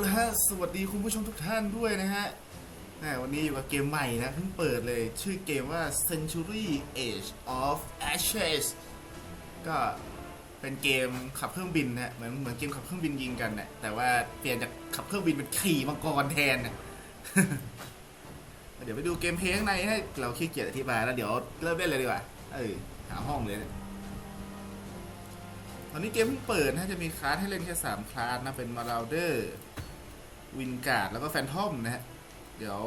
ละฮะสวัสดีคุณผู้ชมทุกท่านด้วยนะฮะแหมวันนี้อยู่กับเกมใหม่นะเพิ่งเปิดเลย ชื่อเกมว่า Century Age of Ashes ก็เป็นเกมขับเครื่องบินนะเหมือนเหมือนเกมขับเครื่องบินยิงกันนะแต่ว่าเปลี่ยนจากขับเครื่องบินเป็นขี่มังกรแทนนะเดี๋ยวไปดูเกมเพลย์ข้างในให้เราขี้เกียจอธิบายแล้วเดี๋ยวเริ่มเล่นเลยดีกว่าเออหาห้องเลยนี่ยตอนนี้เกมเพิ่งเปิดนะจะมีคลาสให้เล่นแค่3คลาสนะเป็นมาราเดอร์ วินการ์ดแล้วก็แฟนทอมนะฮะ เดี๋ยว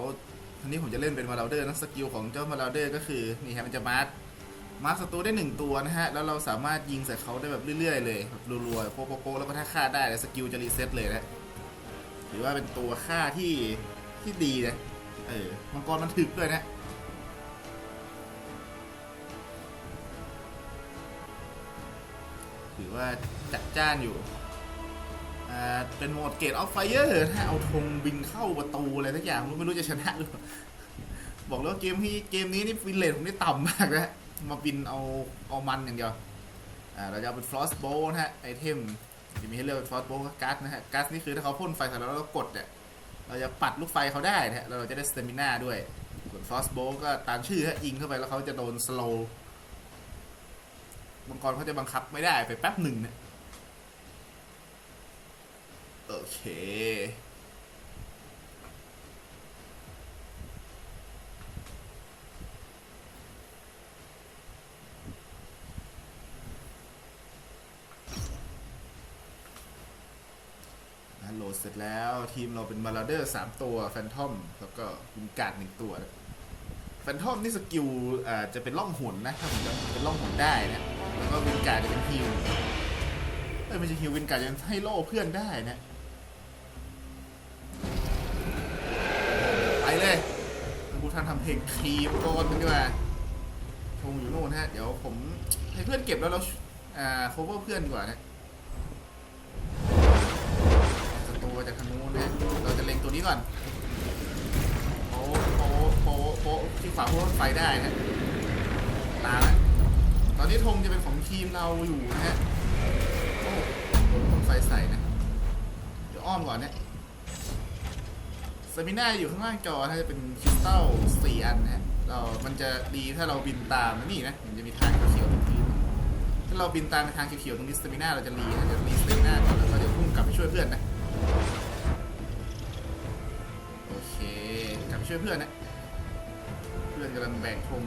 ทีนี้ผมจะเล่นเป็นมาราเดอร์นะสกิลของเจ้ามาราเดอร์ก็คือนี่ฮะมันจะมาร์คมาร์คศัตรูได้ 1 ตัวนะฮะ แล้วเราสามารถยิงใส่เขาได้แบบเรื่อยๆเลยแบบรัวๆโป๊ะโป๊ะๆแล้วก็ถ้าฆ่าได้สกิลจะรีเซ็ตเลยนะถือว่าเป็นตัวฆ่าที่ที่ดีนะเออมังกรมันถึกด้วยนะถือว่าจัดจ้านอยู่ เป็นโหมดเกตออฟไฟเออร์ถ้าเอาธงบินเข้าประตูอะไรสักอย่างไม่รู้จะชนะหรือเปล่าบอกแล้วเกมที่เกมนี้นี่ฟินเลทผมนี่ต่ำมากนะมาบินเอาเอามันอย่างเดียวอ่าเราจะเอาเป็นฟลอสโบนะฮะไอเทมจะมีให้เลือกเป็นฟลอสโบกับกัสนะฮะกัสนี่คือถ้าเขาพ่นไฟใส่เราแล้วเรากดเนี่ยเราจะปัดลูกไฟเขาได้นะฮะแล้วเราจะได้สเตมิน่าด้วยส่วนฟลอสโบก็ตามชื่อฮะยิงเข้าไปแล้วเขาจะโดนสโลว์มังกรเขาจะบังคับไม่ได้ไปแป๊บหนึ่งเนี่ย โอเคอะโหลดเสร็จแล้วทีมเราเป็นมาราเดอร์สามตัว แฟนทอม แล้วก็วินการ์ดหนึ่งตัว แฟนทอมนี่สกิลอ่าจะเป็นล่องหนนะ ถ้าผมจำเป็นล่องหนได้นะ แล้วก็วินการ์ดจะเป็นฮิวเอ้ยไม่ใช่ฮิววินการ์ดจะให้โล่เพื่อนได้นะ เลยกูท่านทำเพลงครีมก่อนกันดีกว่าชงอยู่โน่นฮะ เดี๋ยวผมให้เพื่อนเก็บแล้วเราอ่า cover เพื่อนดีกว่านะศัตรูจากทางนู้นนะ เราจะเล็งตัวนี้ก่อนโป๊ะโป๊โป๊โป๊ที่ฝาหัวรถไฟได้นะตามนะตอนนี้ธงจะเป็นของทีมเราอยู่นะฮะโอ้โดนไฟใส่นะ เดี๋ยวอ้อมก่อนเนี่ย สมิน่าอยู่ข้างล่างจอนะจะเป็นคริสตัลสี่อันนะเรามันจะดีถ้าเราบินตามนี่นะมันจะมีทางเขียวตรงพื้ถ้าเราบินตามทางเขียวตรงนี้สมิน่าเราจะรีนะจะรีสเตมิน่าก่อนแล้วก็จะพุ่งกลับไปช่วยเพื่อนนะโอเคกลับไปช่วยเพื่อนนะเพื่อนกำลังแบกธง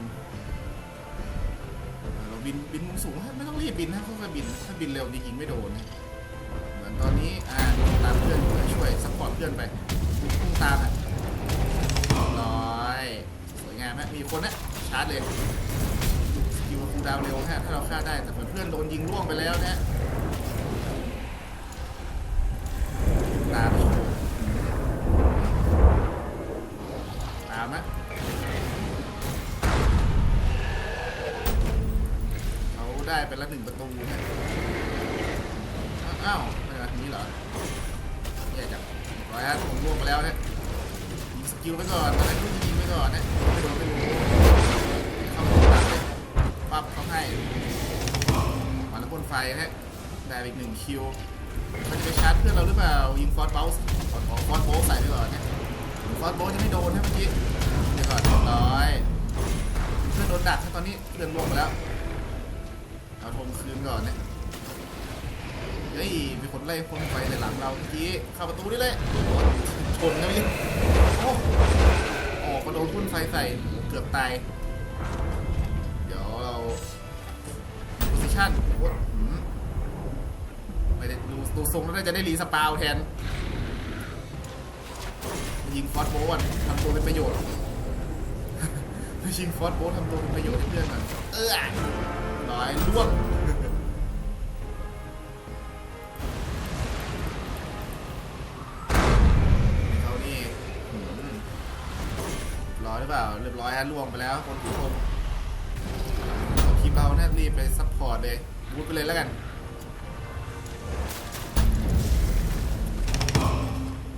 เอ่อเราบินบินมุมสูงไม่ต้องรีบบินนะค่อยๆบินถ้าบินเร็วจะยิงไม่โดนนะเหมือนตอนนี้อ่าตามเพื่อนเพื่อช่วยซัพพอร์ตเพื่อนไป พุ่งตามอะร้อยสวยงามฮะมีคนนะชาร์จเลยสกิลคูดาวเร็วฮะถ้าเราฆ่าได้แต่เพื่อนโดนยิงล่วงไปแล้วนะตามอีกตามนะเขาได้ไปละหนึ่งประตูนะอ้าวไม่มาทางนี้เหรอแย่จัง ร้อยฮะผมล่วงไปแล้วเนี่ยสกิลไปก่อนตอนแรกลูกยิงไปก่อนนะไม่โดนไม่รู้เข้ามาตัดเลยปั๊บเขาให้มาแล้วบนไฟนะฮะได้อีกหนึ่งคิวมันจะไปชาร์จเพื่อนเราหรือเปล่ายิงฟอสเบลส์ฟอสฟอสโบใส่ไปก่อนนะฟอสโบทจะไม่โดนใช่เมื่อกี้เดี๋ยวก่อนเรียบร้อยเพื่อนโดนดักตอนนี้เพื่อนลวงไปแล้วเอาธงคืนก่อนเนี่ย เฮ้ยมีคนไล่คนไฟในหลังเราเมื่อกี้เข้าประตูได้เลยชนนะพี่โอ้ออกมาโดนพุ่นไฟใส่เกือบตาย เดี๋ยวเราโพซิชั่นไม่ได้ดูดูทรงแล้วจะได้รีสปาวแทน ยิงฟอสโบว์ทำตัวเป็นประโยชน์ไปยิงฟอสโบว์ทำตัวเป็นประโยชน์ให้เพื่อนมันเออน้อยล่วง แล้วคนผู้ชมคลิปเราน่ารีบไปซัพพอร์ตเลยบูทไปเลยแล้วกัน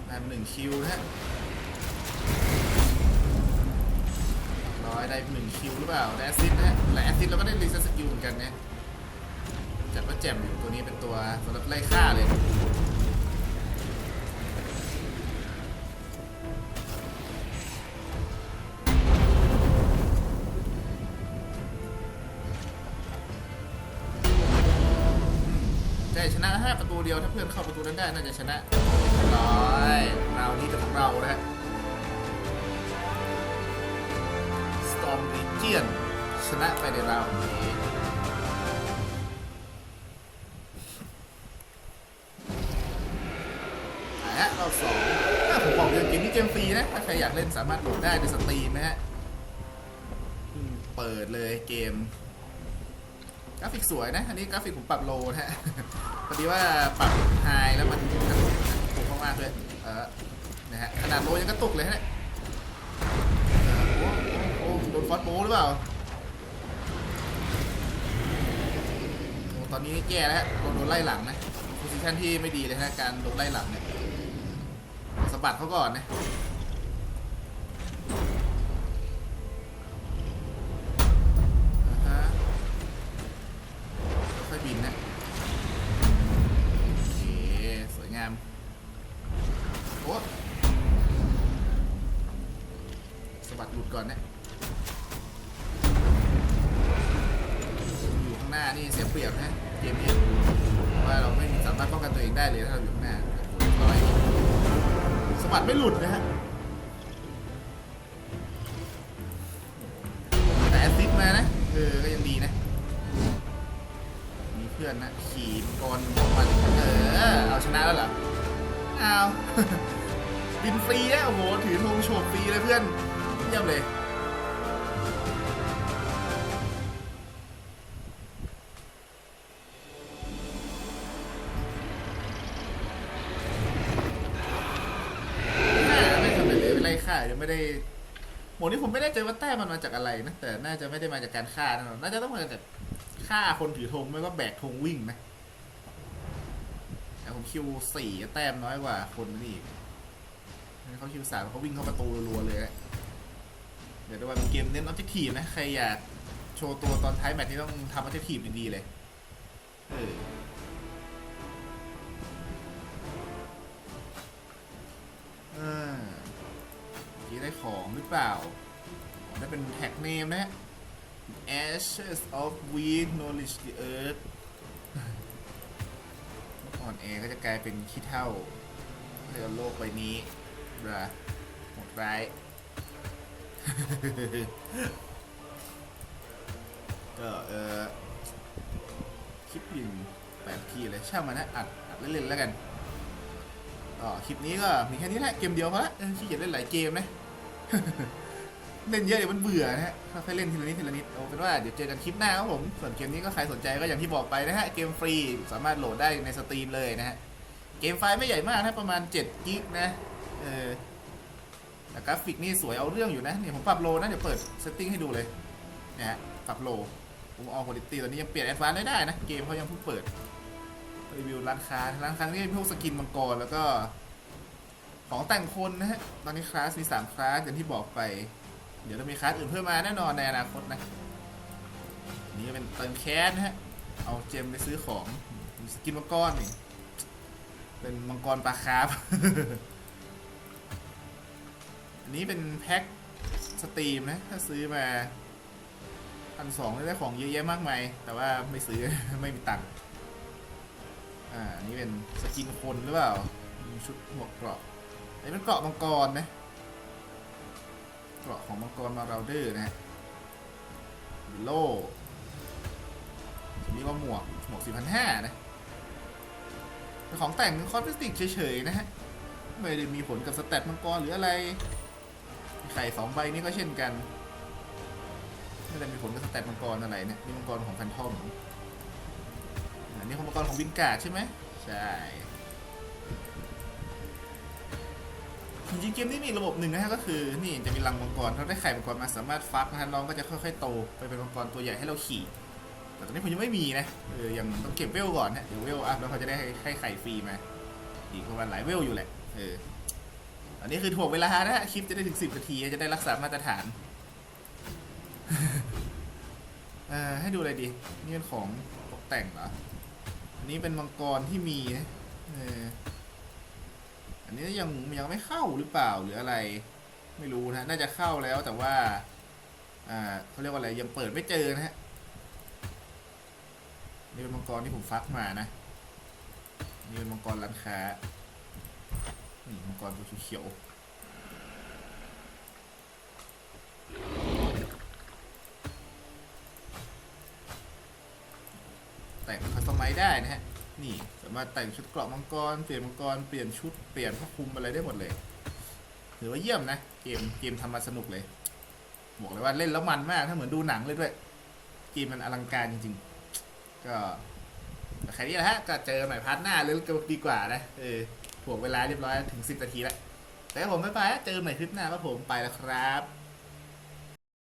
ได้มหนึ่งคิวนะฮะร้อยได้หนึ่งคิวหรือเปล่าได้แอซิสต์นะฮะและแอซิสต์เราก็ได้รีเซ็ตสกิลเหมือนกันนะจัดว่าแจ่มอยู่ตัวนี้เป็นตัวสำหรับไล่ฆ่าเลย ชนะห้าประตูเดียวถ้าเพื่อนเข้าประตูนั้นได้น่าจะชนะร้อยราวนี้เป็นของเรานะฮะ Storm Legion ชนะไปในราวนี้ฮะรอบสองถ้าผมบอกเลยเกมนี้เกมฟรีนะ ถ้าใครอยากเล่นสามารถโหลดได้ในสตรีมนะฮะ เปิดเลยเกม กราฟิกสวยนะ อันนี้กราฟิกผมปรับโลนะฮะ พอดีว่าปรับไฮแล้วมันกระตุกกระตุกมากๆด้วยเออ นะฮะ ขนาดโลยังกระตุกเลยฮะโอ้โหโอ้โหโดนฟอสโบหรือเปล่าโอ้ตอนนี้แย่แล้วฮะโดนโดนไล่หลังนะโพซิชันที่ไม่ดีเลยฮะ การโดนไล่หลังเนี่ยสะบัดเขาก่อนนะอ่าฮะ ค่อยบินนะ โอเค สวยงาม โอ้สะบัดหลุดก่ อนนะอยู่ข้างหน้านี่เสียเปรียบนะเกมนี้ว่าเราไม่สามารถป้องกันตัวเองได้เลยถ้าเราอยู่ข้างหน้าร้อยสะบัดไม่หลุดนะฮะแต่แอสซิสมานะเออก็ยังดีนะ มีเพื่อนนะขี่มกรมันเออเอาชนะแล้วเหรอเอาบินฟรีอะโอ้โห ถือธงโฉบฟรีเลยเพื่อน ยี่ยมเลย ไม่สำเร็จเลยเป็นไรฆ่ายังไม่ได้หมดนี้ผมไม่ได้เจว่าแต้มมันมาจากอะไรนะ แต่น่าจะไม่ได้มาจากการฆ่าแน่นอนน่าจะต้องมาจากฆ่าคนถือธงไม่ก็แบกธงวิ่งนะแต่ผมคิวสี่แต้มน้อยกว่าคนนี่อีกเขาคิวสามเขาวิ่งเข้าประตูรัวๆเลยอะ ดี๋ยวดูว่าเป็นเกมเน้นออบเจกตีฟนะ ใครอยากโชว์ตัวตอนท้ายแมตช์นี่ต้องทำออบเจกตีฟดีๆเลยเอออ่าเมื่อกี้ได้ของหรือเปล่า ได้เป็นแท็กเนมนะฮะ Ashes of Weak Knowledge the Earth อ่อนแอก็จะกลายเป็นขี้เท่าเรือโลกใบนี้ระหมดร้าย ก็เออคลิปยิงแปดทีเลยช่างมันนะอัดอัดเล่นๆแล้วกันก็คลิปนี้ก็มีแค่นี้แหละเกมเดียวพอละขี้เกียจเล่นหลายเกมนะเล่นเยอะเดี๋ยวมันเบื่อนะฮะค่อยๆเล่นทีละนิดทีละนิดเอาเป็นว่าเดี๋ยวเจอกันคลิปหน้าครับผม ส่วนเกมนี้ก็ใครสนใจก็อย่างที่บอกไปนะฮะ เกมฟรีสามารถโหลดได้ในสตรีมเลยนะฮะ เกมไฟล์ไม่ใหญ่มากนะประมาณ7กิกนะ เออ แต่กราฟิกนี่สวยเอาเรื่องอยู่นะเนี่ยผมปรับโลนะเดี๋ยวเปิดเซตติ้งให้ดูเลยนะฮะปรับโลผมเอาคุณภาพตอนนี้ยังเปลี่ยนแอดวานซ์ได้ได้นะ เกมเขายังเพิ่งเปิดรีวิวร้านค้าร้านค้านี่พวกสกินมังกรแล้วก็ ของแต่งคนนะฮะตอนนี้คลาสมีสามคลาสอย่างที่บอกไป เดี๋ยวจะมีคลาสอื่นเพิ่มมาแน่นอนในอนาคตนะนี่ก็เป็นเติมแคสนะฮะเอาเจมไปซื้อของสกินมังกรนี่เป็นมังกรปลาคาร์ฟ นนี้เป็นแพ็คสตรีมนะ ถ้าซื้อมาพันสองได้ของเยอะแยะมากมาย แต่ว่าไม่ซื้อ ไม่มีตังค์อ่านนี้เป็นสกินคนหรือเปล่า ชุดหมวกเกราะอันนี้เป็นเกราะมังกรนะ เกราะของมังกรมาราเดอร์นะฮะโล่ทีนี้ว่าหมวก หมวก4,500นะเป็นของแต่งคอสเมติกเฉยๆนะฮะ ไม่ได้มีผลกับสแตทมังกรหรืออะไร ไข่สองใบนี้ก็เช่นกันไม่ได้มีผลกับสแตทมังกรอะไรเนี่ยนี่มังกรของแฟนทอมอันนี้ของมังกรของวินการ์ดใช่ไหมใช่จริงๆเกมนี้มีระบบหนึ่งนะฮะก็คือนี่จะมีรังมังกรถ้าได้ไข่มังกรมาสามารถฟักนะฮะน้องก็จะค่อยๆโตไปเป็นมังกรตัวใหญ่ให้เราขี่ แต่ตอนนี้ผมยังไม่มีนะเออยังต้องเก็บเวลก่อนนะเดี๋ยวเวลอัพแล้วเขาจะได้ให้ให้ไข่ฟรีมาอีกประมาณหลายเวลอยู่แหละเออ อันนี้คือถ่วงเวลานะฮะคลิปจะได้ถึงสิบนาทีจะได้รักษามาตรฐานเออให้ดูอะไรดี นี่เป็นของตกแต่งเหรอ อันนี้เป็นมังกรที่มีเอออันนี้ยังยังไม่เข้าหรือเปล่าหรืออะไร ไม่รู้นะ น่าจะเข้าแล้วแต่ว่า อ่าเขาเรียกว่าอะไรยังเปิดไม่เจอนะฮะนี่เป็นมังกรที่ผมฟักมานะ นี่เป็นมังกรร้านค้า นี่มังกรตัวเขียวแต่งคัสตอมไมได้นะฮะ นี่สามารถแต่งชุดเกราะมังกร เปลี่ยนมังกร เปลี่ยนชุด เปลี่ยนผ้าคลุมอะไรได้หมดเลยถือว่าเยี่ยมนะ เกม เกมทำมาสนุกเลย บอกเลยว่าเล่นแล้วมันมาก ถ้าเหมือนดูหนังเลยด้วย เกมมันอลังการจริงๆ ก็แต่แค่นี้แหละฮะ ก็เจอใหม่พาร์ทหน้าเลยก็ดีกว่านะ เออ ถ่วงเวลาเรียบร้อยถึง 10นาทีแล้วแต่ผมไม่ไปเจอใหม่คลิปหน้าครับผมไปแล้วครับ